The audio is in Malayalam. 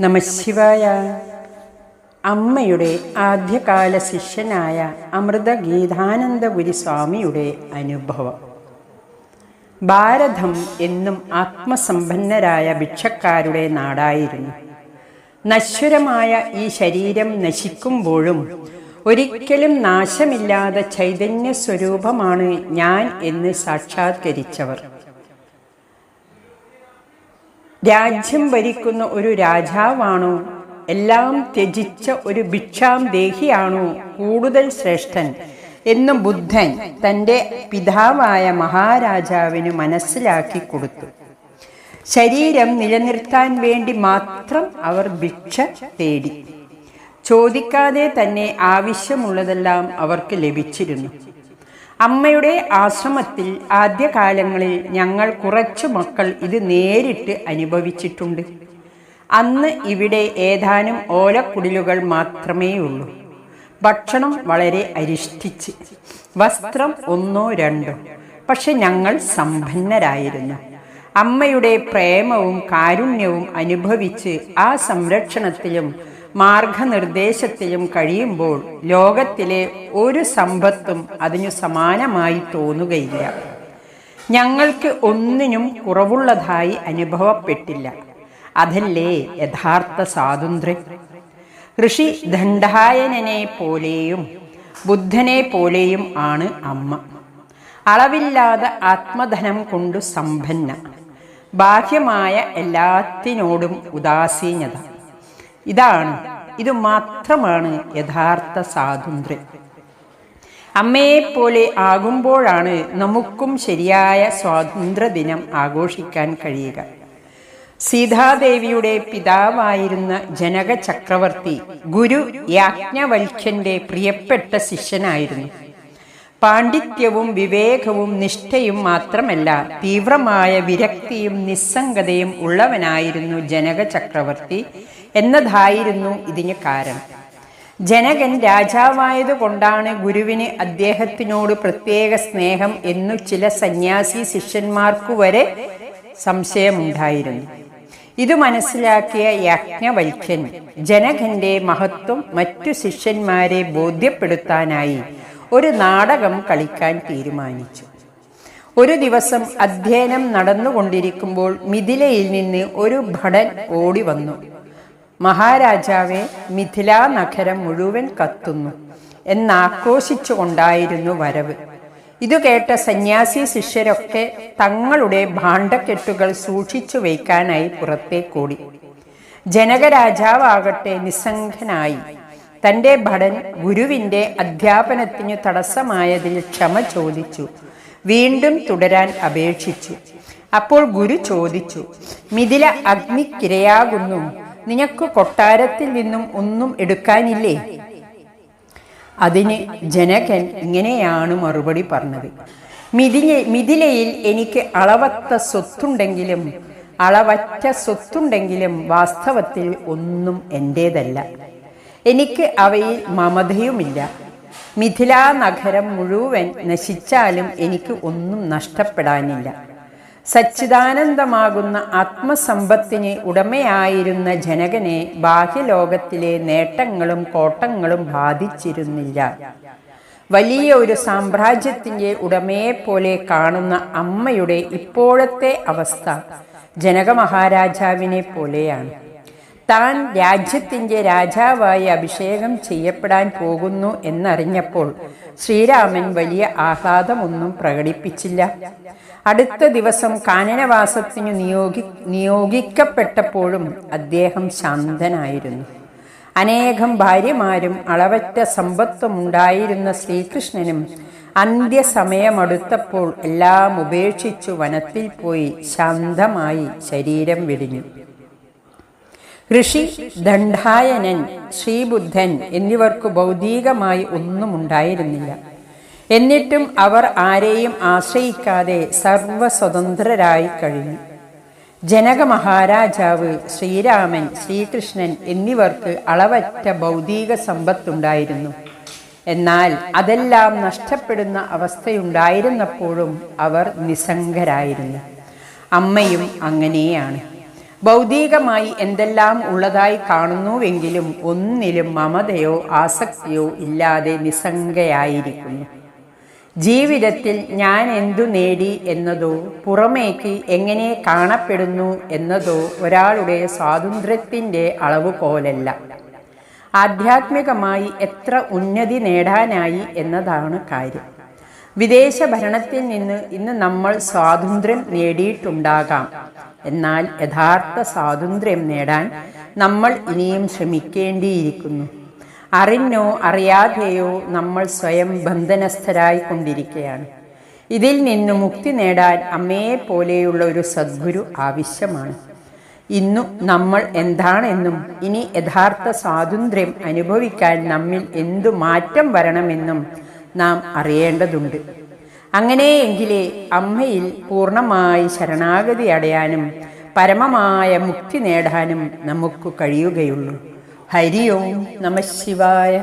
നമശിവായ അമ്മയുടെ ആദ്യകാല ശിഷ്യനായ അമൃത ഗീതാനന്ദപുരി സ്വാമിയുടെ അനുഭവം. ഭാരതം എന്നും ആത്മസമ്പന്നരായ ഭിക്ഷക്കാരുടെ നാടായിരുന്നു. നശ്വരമായ ഈ ശരീരം നശിക്കുമ്പോഴും ഒരിക്കലും നാശമില്ലാതെ ചൈതന്യ സ്വരൂപമാണ് ഞാൻ എന്ന് സാക്ഷാത്കരിച്ചവർ. രാജ്യം ഭരിക്കുന്ന ഒരു രാജാവാണോ? എല്ലാം ത്യജിച്ച ഒരു ഭിക്ഷാം ദേഹിയാണോ? കൂടുതൽ ശ്രേഷ്ഠൻ എന്ന് ബുദ്ധൻ തന്റെ പിതാവായ മഹാരാജാവിന് മനസ്സിലാക്കി കൊടുത്തു. ശരീരം നിലനിർത്താൻ വേണ്ടി മാത്രം അവർ ഭിക്ഷ തേടി. ചോദിക്കാതെ തന്നെ ആവശ്യമുള്ളതെല്ലാം അവർക്ക് ലഭിച്ചിരുന്നു. അമ്മയുടെ ആശ്രമത്തിൽ ആദ്യകാലങ്ങളിൽ ഞങ്ങൾ കുറച്ചു മക്കൾ ഇത് നേരിട്ട് അനുഭവിച്ചിട്ടുണ്ട്. അന്ന് ഇവിടെ ഏതാനും ഓലക്കുടിലുകൾ മാത്രമേ ഉള്ളൂ ഭക്ഷണം വളരെ അരിഷ്ഠിച്ച് വസ്ത്രം ഒന്നോ രണ്ടോ. പക്ഷെ ഞങ്ങൾ സമ്പന്നരായിരുന്നു. അമ്മയുടെ പ്രേമവും കാരുണ്യവും അനുഭവിച്ച് ആ സംരക്ഷണത്തിലും മാർഗനിർദ്ദേശത്തിലും കഴിയുമ്പോൾ ലോകത്തിലെ ഒരു സമ്പത്തും അതിനു സമാനമായി തോന്നുകയില്ല. ഞങ്ങൾക്ക് ഒന്നിനും കുറവുള്ളതായി അനുഭവപ്പെട്ടില്ല. അതല്ലേ യഥാർത്ഥ സ്വാതന്ത്ര്യം? ഋഷി ദണ്ഡായനെ പോലെയും ബുദ്ധനെ പോലെയും ആണ് അമ്മ. അളവില്ലാതെ ആത്മധനം കൊണ്ട് സമ്പന്ന ബാഹ്യമായ എല്ലാത്തിനോടും ഉദാസീനത. ഇതാണ്. ഇത് മാത്രമാണ് യഥാർത്ഥ സ്വാതന്ത്ര്യം. അമ്മയെപ്പോലെ ആകുമ്പോഴാണ് നമുക്കും ശരിയായ സ്വാതന്ത്ര്യ ദിനം ആഘോഷിക്കാൻ കഴിയുക. സീതാദേവിയുടെ പിതാവായിരുന്ന ജനക ചക്രവർത്തി ഗുരു യാജ്ഞവൽക്യന്റെ പ്രിയപ്പെട്ട ശിഷ്യനായിരുന്നു. പാണ്ഡിത്യവും വിവേകവും നിഷ്ഠയും മാത്രമല്ല തീവ്രമായ വിരക്തിയും നിസ്സംഗതയും ഉള്ളവനായിരുന്നു ജനക ചക്രവർത്തി എന്നതായിരുന്നു ഇതിന് കാരണം. ജനകൻ രാജാവായതുകൊണ്ടാണ് ഗുരുവിന് അദ്ദേഹത്തിനോട് പ്രത്യേക സ്നേഹം എന്നു ചില സന്യാസി ശിഷ്യന്മാർക്കു വരെ സംശയമുണ്ടായിരുന്നു. ഇത് മനസ്സിലാക്കിയ യാജ്ഞവൽക്യൻ ജനകന്റെ മഹത്വം മറ്റു ശിഷ്യന്മാരെ ബോധ്യപ്പെടുത്താനായി ഒരു നാടകം കളിക്കാൻ തീരുമാനിച്ചു. ഒരു ദിവസം അധ്യയനം നടന്നുകൊണ്ടിരിക്കുമ്പോൾ മിഥിലയിൽ നിന്ന് ഒരു ഭടൻ ഓടി വന്നു മഹാരാജാവെ മിഥിലാ നഗരം മുഴുവൻ കത്തുന്നു. എന്നാക്രോശിച്ചുകൊണ്ടായിരുന്നു വരവ്. ഇതു കേട്ട സന്യാസി ശിഷ്യരൊക്കെ തങ്ങളുടെ ഭാണ്ഡക്കെട്ടുകൾ സൂക്ഷിച്ചു വയ്ക്കാനായി പുറത്തേക്കോടി. ജനകരാജാവാകട്ടെ നിസ്സംഗനായി. തന്റെ ഭടൻ ഗുരുവിന്റെ അധ്യാപനത്തിനു തടസ്സമായതിൽ ക്ഷമ ചോദിച്ചു. വീണ്ടും തുടരാൻ അപേക്ഷിച്ചു. അപ്പോൾ ഗുരു ചോദിച്ചു മിഥില അഗ്നിക്കിരയാകുന്നു. നിനക്ക് കൊട്ടാരത്തിൽ നിന്നും ഒന്നും എടുക്കാനില്ലേ? അതിന് ജനകൻ ഇങ്ങനെയാണ് മറുപടി പറഞ്ഞത്. മിഥില മിഥിലയിൽ എനിക്ക് അളവത്ത സ്വത്തുണ്ടെങ്കിലും അളവറ്റ സ്വത്തുണ്ടെങ്കിലും വാസ്തവത്തിൽ ഒന്നും എന്റേതല്ല എനിക്ക് അവയിൽ മമതയുമില്ല. മിഥിലാ നഗരം മുഴുവൻ നശിച്ചാലും എനിക്ക് ഒന്നും നഷ്ടപ്പെടാനില്ല. സച്ചിദാനന്ദമാകുന്ന ആത്മസമ്പത്തിന് ഉടമയായിരുന്ന ജനകനെ ബാഹ്യലോകത്തിലെ നേട്ടങ്ങളും കോട്ടങ്ങളും ബാധിച്ചിരുന്നില്ല. വലിയ ഒരു സാമ്രാജ്യത്തിന്റെ ഉടമയെപ്പോലെ കാണുന്ന അമ്മയുടെ ഇപ്പോഴത്തെ അവസ്ഥ ജനക മഹാരാജാവിനെ പോലെയാണ്. താൻ രാജ്യത്തിന്റെ രാജാവായി അഭിഷേകം ചെയ്യപ്പെടാൻ പോകുന്നു എന്നറിഞ്ഞപ്പോൾ ശ്രീരാമൻ വലിയ ആഹ്ലാദമൊന്നും പ്രകടിപ്പിച്ചില്ല. അടുത്ത ദിവസം കാനനവാസത്തിന് നിയോഗി നിയോഗിക്കപ്പെട്ടപ്പോഴും അദ്ദേഹം ശാന്തനായിരുന്നു. അനേകം ഭാര്യമാരും അളവറ്റ സമ്പത്തും ഉണ്ടായിരുന്ന ശ്രീകൃഷ്ണനും അന്ത്യസമയമടുത്തപ്പോൾ എല്ലാം ഉപേക്ഷിച്ചു വനത്തിൽ പോയി ശാന്തമായി ശരീരം വെടിഞ്ഞു. ഋഷി ദണ്ഡായനൻ ശ്രീബുദ്ധൻ എന്നിവർക്ക് ഭൗതികമായി ഒന്നും ഉണ്ടായിരുന്നില്ല എന്നിട്ടും അവർ ആരെയും ആശ്രയിക്കാതെ സർവസ്വതന്ത്രരായി കഴിഞ്ഞു. ജനക മഹാരാജാവ് ശ്രീരാമൻ ശ്രീകൃഷ്ണൻ എന്നിവർക്ക് അളവറ്റ ഭൗതിക സമ്പത്തുണ്ടായിരുന്നു. എന്നാൽ അതെല്ലാം നഷ്ടപ്പെടുന്ന അവസ്ഥയുണ്ടായിരുന്നപ്പോഴും അവർ നിസ്സംഗരായിരുന്നു. അമ്മയും അങ്ങനെയാണ്. ഭൗതികമായി എന്തെല്ലാം ഉള്ളതായി കാണുന്നുവെങ്കിലും ഒന്നിലും മമതയോ ആസക്തിയോ ഇല്ലാതെ നിസ്സംഗയായിരിക്കുന്നു. ജീവിതത്തിൽ ഞാൻ എന്തു നേടി എന്നതോ പുറമേക്ക് എങ്ങനെ കാണപ്പെടുന്നു എന്നതോ ഒരാളുടെ സ്വാതന്ത്ര്യത്തിന്റെ അളവ് പോലല്ല. ആധ്യാത്മികമായി എത്ര ഉന്നതി നേടാനായി എന്നതാണ് കാര്യം. വിദേശ ഭരണത്തിൽ നിന്ന് ഇന്ന് നമ്മൾ സ്വാതന്ത്ര്യം നേടിയിട്ടുണ്ടാകാം. എന്നാൽ യഥാർത്ഥ സ്വാതന്ത്ര്യം നേടാൻ നമ്മൾ ഇനിയും ശ്രമിക്കേണ്ടിയിരിക്കുന്നു. അറിഞ്ഞോ അറിയാതെയോ നമ്മൾ സ്വയം ബന്ധനസ്ഥരായി കൊണ്ടിരിക്കുകയാണ്. ഇതിൽ നിന്ന് മുക്തി നേടാൻ അമ്മയെ പോലെയുള്ള ഒരു സദ്ഗുരു ആവശ്യമാണ്. ഇന്നു നമ്മൾ എന്താണെന്നും ഇനി യഥാർത്ഥ സ്വാതന്ത്ര്യം അനുഭവിക്കാൻ നമ്മിൽ എന്തു മാറ്റം വരണമെന്നും നാം അറിയേണ്ടതുണ്ട്. അങ്ങനെയെങ്കിലേ അമ്മയിൽ പൂർണമായി ശരണാഗതി അടയാനും പരമമായ മുക്തി നേടാനും നമുക്ക് കഴിയുകയുള്ളൂ. ഹരി ഓം നമ ശിവായ.